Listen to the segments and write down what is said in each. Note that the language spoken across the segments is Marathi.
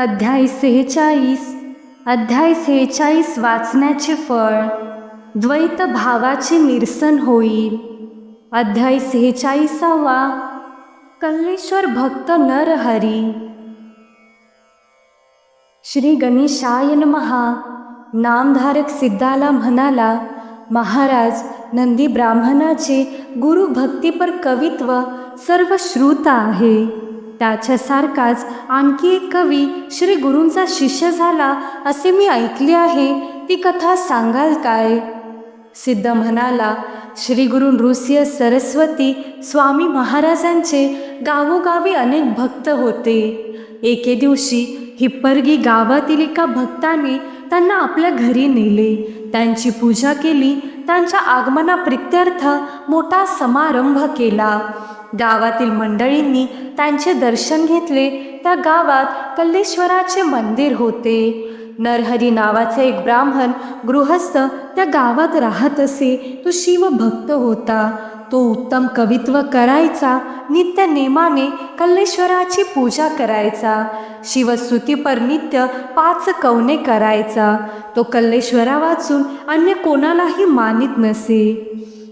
अध्याय सेहेचाळीस. अध्याय सेहेचाळीस वाचण्याचे फळ द्वैत भावाचे निरसन होईल. अध्याय सेहेचाळीसावा कल्लेश्वर भक्त नरहरी श्री गणेशायन महा नामधारक सिद्धाला म्हणाला महाराज नंदी ब्राह्मणाचे गुरु भक्तीपर कवित्व सर्व श्रुत आहे. त्याच्यासारखाच आणखी एक कवी श्री गुरूंचा शिष्य झाला असे मी ऐकले आहे. ती कथा सांगाल काय? सिद्ध म्हणाला श्री गुरु नृसिंह सरस्वती स्वामी महाराजांचे गावोगावी अनेक भक्त होते. एके दिवशी हिप्परगी गावातील एका भक्ताने त्यांना आपल्या घरी नेले. त्यांची पूजा केली. त्यांच्या आगमनाप्रित्यर्थ मोठा समारंभ केला. गावातील मंडळींनी त्यांचे दर्शन घेतले. त्या गावात कल्लेश्वराचे मंदिर होते. नरहरी नावाचा एक ब्राह्मण गृहस्थ त्या गावात राहत असे तो शिवभक्त होता. तो उत्तम कवित्व करायचा नित्य नेमाने कल्लेश्वराची पूजा करायचा. शिवस्तुतीपर नित्य पाच कवने करायचा. तो कल्लेश्वरा वाचून अन्य कोणालाही मानित नसे.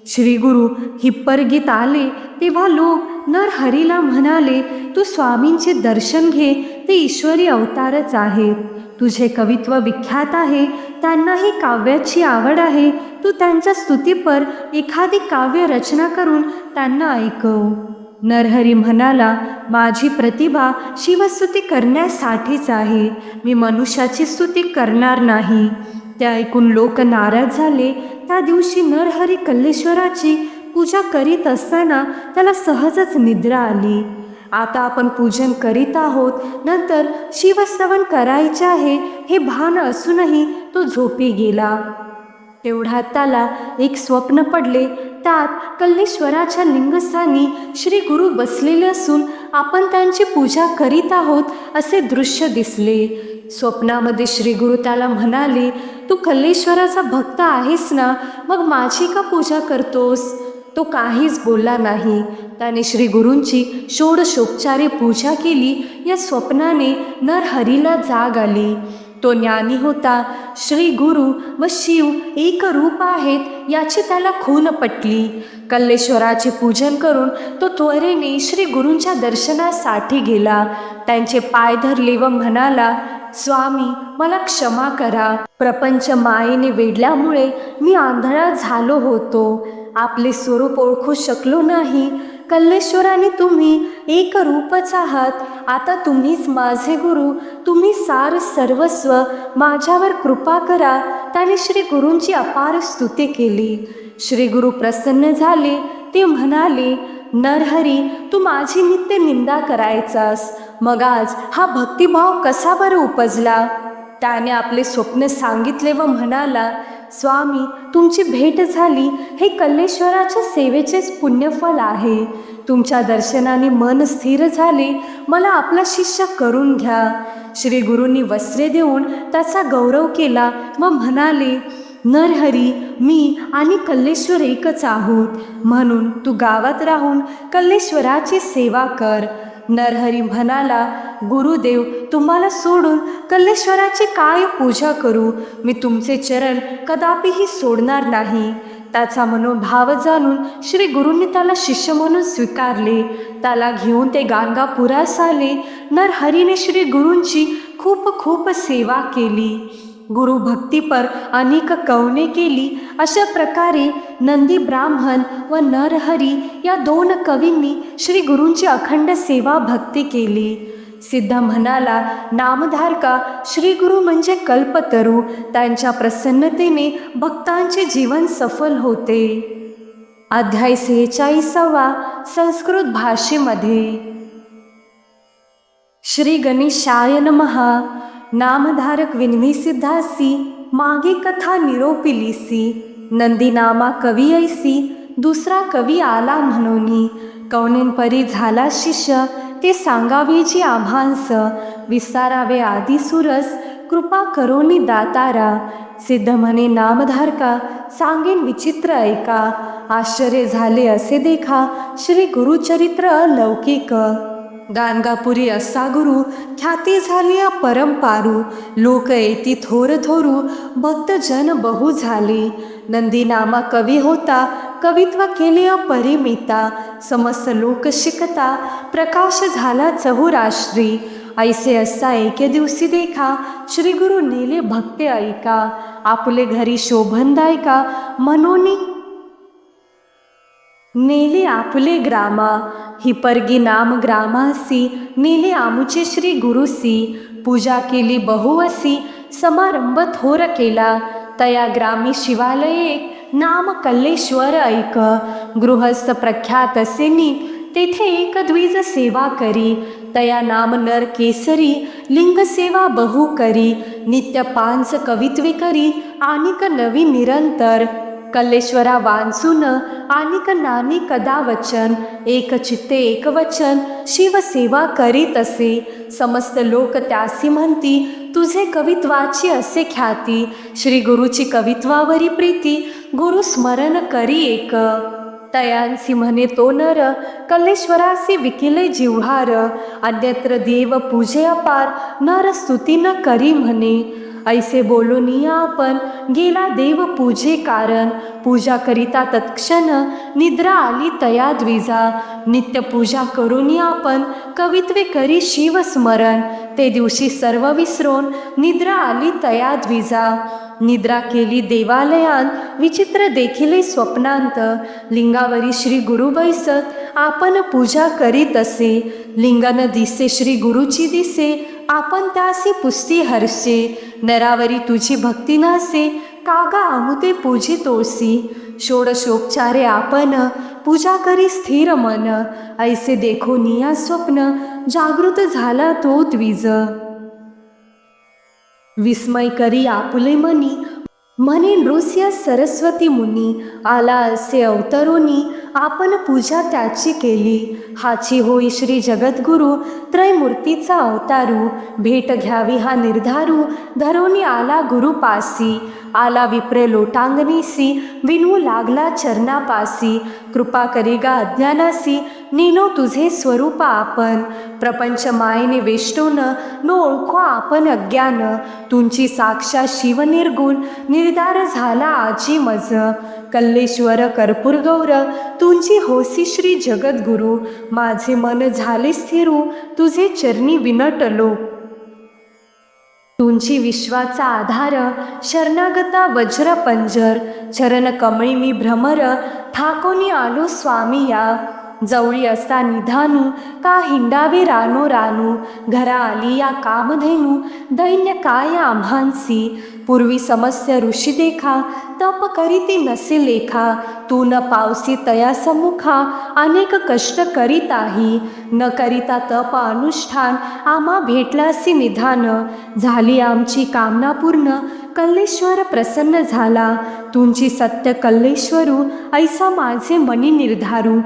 श्री गुरु हिप्परगीत आले तेव्हा लोक नरहरीला म्हणाले तू स्वामींचे दर्शन घे ते ईश्वरी अवतारच आहेत. तुझे कवित्व विख्यात आहे त्यांनाही काव्याची आवड आहे. तू त्यांच्या स्तुतीपर एखादी काव्य रचना करून त्यांना ऐकव. नरहरी म्हणाला माझी प्रतिभा शिवस्तुती करण्यासाठीच आहे. मी मनुष्याची स्तुती करणार नाही. ते ऐकून लोक नाराज झाले. त्या दिवशी नरहरी कल्लेश्वराची पूजा करीत असताना त्याला सहजच निद्रा आली. आता आपण पूजन करीत आहोत. नंतर शिवस्तवन करायचे आहे हे भान असूनही तो झोपी गेला. तेवढ्यात त्याला एक स्वप्न पडले. त्यात कल्लेश्वराच्या लिंगस्थानी श्री गुरु बसलेले असून आपण त्यांची पूजा करीत आहोत असे दृश्य दिसले. स्वप्नामध्ये श्री गुरु त्याला म्हणाले तू कल्लेश्वराचा भक्त आहेस ना? मग माझी का पूजा करतोस? तो काहीच बोलला नाही. त्याने श्री गुरूंची षोडशोपचारे पूजा केली. या स्वप्नाने नरहरीला जाग आली. तो ज्ञानी होता. श्री गुरु व शिव एक रूप आहेत याची त्याला खून पटली. कल्लेश्वराचे पूजन करून तो त्वरेने श्री गुरूंच्या दर्शनासाठी गेला. त्यांचे पाय धरले व म्हणाला स्वामी मला क्षमा करा. प्रपंच मायेने वेढल्यामुळे मी आंधळा झालो होतो. आपले स्वरूप ओळखू शकलो नाही. कल्लेश्वराने तुम्ही एक रूपच आहात. आता तुम्हीच माझे गुरु. तुम्ही सार सर्वस्व. माझ्यावर कृपा करा. त्याने श्री गुरूंची अपार स्तुती केली. श्री गुरु प्रसन्न झाले. ते म्हणाले नरहरी तू माझी नित्य निंदा करायचास. मग आज हा भक्तिभाव कसा बरं उपजला? त्याने आपले स्वप्न सांगितले व म्हणाला स्वामी तुमची भेट झाली हे कल्लेश्वराच्या सेवेचेच पुण्यफल आहे. तुमच्या दर्शनाने मन स्थिर झाले मला आपला शिष्य करून घ्या. श्री गुरूंनी वस्त्रे देऊन त्याचा गौरव केला व म्हणाले नरहरी मी आणि कल्लेश्वर एकच आहोत. म्हणून तू गावात राहून कल्लेश्वराची सेवा कर. नरहरी म्हणाला गुरुदेव तुम्हाला सोडून कल्लेश्वराची काय पूजा करू? मी तुमचे चरण कदापिही सोडणार नाही. त्याचा मनोभाव जाणून श्री गुरूंनी त्याला शिष्य म्हणून स्वीकारले. त्याला घेऊन ते गांगापुरास आले. नरहरीने श्री गुरूंची खूप खूप सेवा केली. गुरु भक्तीपर अनेक कवने केली. अशा प्रकारे नंदी ब्राह्मण व नरहरी या दोन कवींनी श्री गुरूंची अखंड सेवा भक्ती केली. सिद्ध म्हणाला नामधारका श्री गुरु म्हणजे कल्पतरू. त्यांच्या प्रसन्नतेने भक्तांचे जीवन सफल होते. अध्याय सेहेचाळीसावा संस्कृत भाषेमध्ये. श्री गणेशाय नमहा नामधारक विन्मिसिद्धासी मागे कथा निरोपिलीसी नंदीनामा कवी ऐसी दुसरा कवी आला म्हणून. कवनेनपरी झाला शिष्य ते सांगावी जी आभांस विसारावे आदी सुरस कृपा करोनी दातारा. सिद्ध म्हणे नामधारका सांगेन विचित्र ऐका. आश्चर्य झाले असे देखा श्री गुरुचरित्र लौकिक. गाणगापुरी असा गुरु ख्याती झाली परंपारू लोक येती थोर थोरू भक्तजन बहु झाले. नंदीनामा कवी होता कवित्व केले अपरिमिता समस्त लोक शिकता प्रकाश झाला चहुराश्री. ऐसे असा एके दिवशी देखा श्री गुरु नेले भक्ते ऐका. आपले घरी शोभनदायका मनोनी नेले आपले ग्रामा ही परगी नाम ग्रामासी नेले आमुचे श्री गुरुसी पूजा केली बहुवसी समारंभ थोर केला तया ग्रामी शिवालये नाम कल्लेश्वर ऐक गृहस्थ प्रख्यात असेनी तेथे एक द्विज सेवा करी तया नाम नर केसरी लिंग सेवा बहु करी नित्य पांच कवित्वे करी आनिक नवी निरंतर कल्लेश्वरा वांसून आनिक नानी कदा वचन एक चित्ते एक वचन शिवसेवा करीत असे. समस्त लोक त्यासी म्हणती तुझे कवित्वाची असे ख्याती. श्री गुरुची कवित्वावरी प्रीती गुरु स्मरण करी एक. तयांसी म्हणे तो नर कल्लेश्वरासी विकिले जिव्हार. अन्यत्र देव पूजे अपार नर स्तुती न करी म्हणे. ऐसे बोलूनिया आपण. गेला देव पूजे कारण. पूजा करिता तत्क्षण निद्रा आली तया द्विजा. नित्य पूजा करून आपण. कवित्वे करी शिवस्मरण ते दिवशी सर्व विसरून निद्रा आली तया द्विजा. निद्रा केली देवालयात विचित्र देखिले स्वप्नांत. लिंगावरी श्री गुरु बैसत आपण पूजा करीत असे. लिंगान दिसे श्री गुरुची दिसे. आपण त्यासी पुस्ती हरसे नरावरी तुझी भक्ती नसे कागा आमुते पूजी तोसी. षोडशोपचारे आपण पूजा करी स्थिर मन. ऐसे देखो निया स्वप्न जागृत झाला तो द्विज. विस्मय करी आपुले मनी म्हणे नृस्य सरस्वती मुनी आला असे अवतरोनी आपण पूजा त्याची केली. हाची होई श्री जगद्गुरु त्रयमूर्तीचा अवतारू. भेट घ्यावी हा निर्धारू. धरोनी आला गुरुपासी आला विप्रे लोटांगणीसी. विनू लागला चरणापासी. कृपा करिगा अज्ञानासी. निनो तुझे स्वरूप आपण प्रपंच मायेने वेष्टोन नो ओळखो आपण अज्ञान. तुमची साक्षा शिवनिर्गुण निर्धार झाला आजी मज. कल्लेश्वर कर्पूर गौर तुमची होसी श्री जगद्गुरु. माझे मन झाले स्थिरू तुझे चरणी विनटलो. तुमची विश्वाचा आधार शरणागता वज्र पंजर. चरण कमळी मी भ्रमर थाकोनी आलो स्वामी या. जवळी असता निधानू का हिंडावे रानो रानू? घरा आली या कामधेनू दैन्य काय आम्हांसी पूर्वी समस्य ऋषी देखा तप करीती नसे लेखा तू न पावसी तया समुखा अनेक कष्ट करीताही न करिता तप अनुष्ठान आम्हा भेटलासी निधान. झाली आमची कामना पूर्ण कल्लेश्वर प्रसन्न झाला. तुमची सत्य कल्लेश्वरू ऐसा माझे मनी निर्धारू.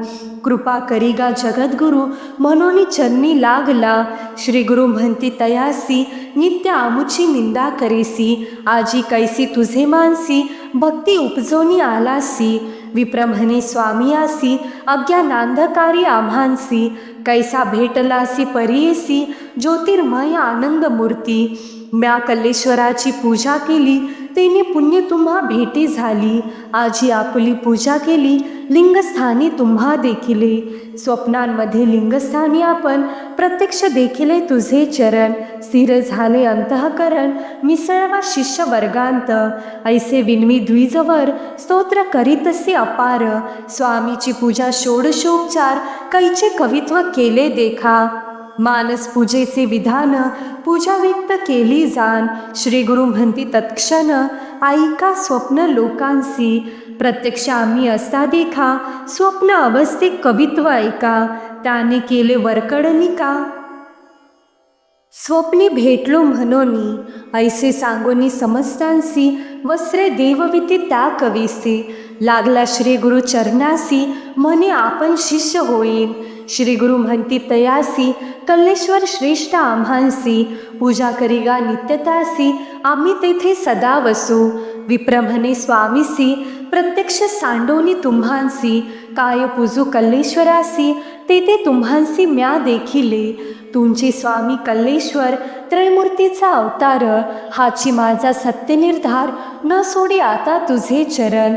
कृपा कृपा करीगा जगद्गुरु मनोनी चरणी लागला। श्री गुरु म्हणती तयासी नित्य आमुची निंदा करेसी आजी कैसी तुझे मानसी भक्ती उपजोनी आलासी विप्र स्वामी आसी अज्ञानांधकारी आम्हांसी कैसा भेटलासी परियेसी ज्योतिर्मय आनंद मूर्ती म्या कल्लेश्वराची पूजा केली तेने पुण्य तुम्हा भेटी झाली. आजी आपली पूजा केली. लिंगस्थानी तुम्हा देखिले. स्वप्नांमध्ये लिंगस्थानी आपण. प्रत्यक्ष देखिले तुझे चरण. स्थिर झाले अंतःकरण. मिसळवा शिष्य वर्गांत ऐसे विनवी द्विजवर. स्तोत्र करीतसे अपार. स्वामीची पूजा षोडशोपचार. कैचे कवित्व केले देखा. मानस पूजेचे विधान पूजा व्यक्त केली जाण. श्री गुरु म्हणती तत्क्षण ऐका स्वप्न लोकांसी प्रत्यक्ष आम्ही असता देखा. स्वप्न अवस्थे कवित्व ऐका. त्याने केले वरकडनिका स्वप्नी भेटलो म्हणोनी. ऐसे सांगोनी समस्तांसी वस्त्रे देवविती त्या कवीसी. लागला श्री गुरु चरणासी. म्हणे आपण शिष्य होईल श्री गुरु म्हणती तयासी कल्लेश्वर श्रेष्ठ आम्हांसी पूजा करिगा नित्यतासी आम्ही तेथे सदा वसू. विप्रमणे स्वामीसी प्रत्यक्ष सांडोनी तुम्हांसी काय पूजू कल्लेश्वरासी तेथे तुम्हांसी म्या देखिले. तुमचे स्वामी कल्लेश्वर त्रयमूर्तीचा अवतार हाची माझा सत्यनिर्धार न सोडी आता तुझे चरण.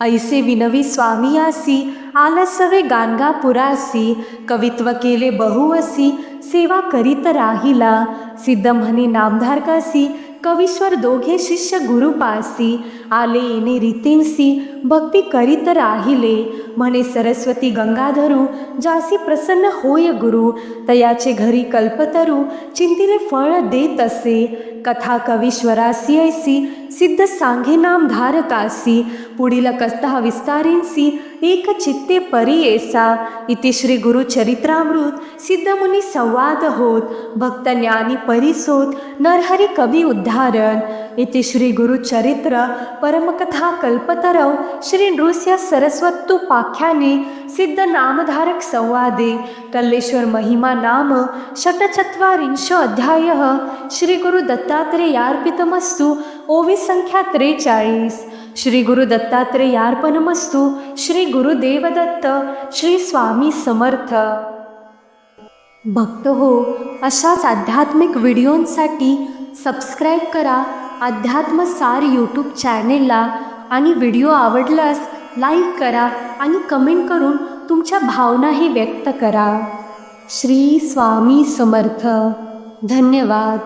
ऐसे विनवी स्वामी आसी आलसवे गाणगापुरासी कवित्व केले बहुअसी सेवा करीत राहिला. सिद्ध म्हणे नामधारकासी कवीश्वर दोघे शिष्य गुरुपासी आले येणे रीतींसी भक्ती करीत राहिले. म्हणे सरस्वती गंगाधरू जासी प्रसन्न होय गुरु. तयाचे घरी कल्पतरू चिंतिले फळ देत असे. कथा कवीश्वरासी ऐसी सिद्ध सांघेनाम धारकासी पुढील कथा विस्तारेंसी एक चित्ते परियेसा। इति श्री गुरु चरित्रामृत सिद्धमुनी संवाद होत भक्त ज्ञानी परिसोत नरहरी कवी उद्धारण। इति श्री गुरु चरित्र परमकथा कल्पतरव श्री नृस्य सरस्वत्तुपाख्याने सिद्ध नामधारक संवादे। कल्लेश्वर महिमा नाम षटचत्वारिंश अध्याय। श्री गुरु दत्तात्रेयार्पितमस्तु ओवी संख्या त्रेचाळीस. श्री गुरु दत्तात्रेयार्पणमस्तु श्री गुरुदेव दत्त श्री स्वामी समर्थ. भक्त हो अशाच आध्यात्मिक व्हिडिओंसाठी सबस्क्राईब करा. अध्यात्मसार यूट्यूब चॅनेलला आणि व्हिडिओ आवडल्यास लाईक करा आणि कमेंट करून तुमच्या भावनाही व्यक्त करा. श्री स्वामी समर्थ. धन्यवाद.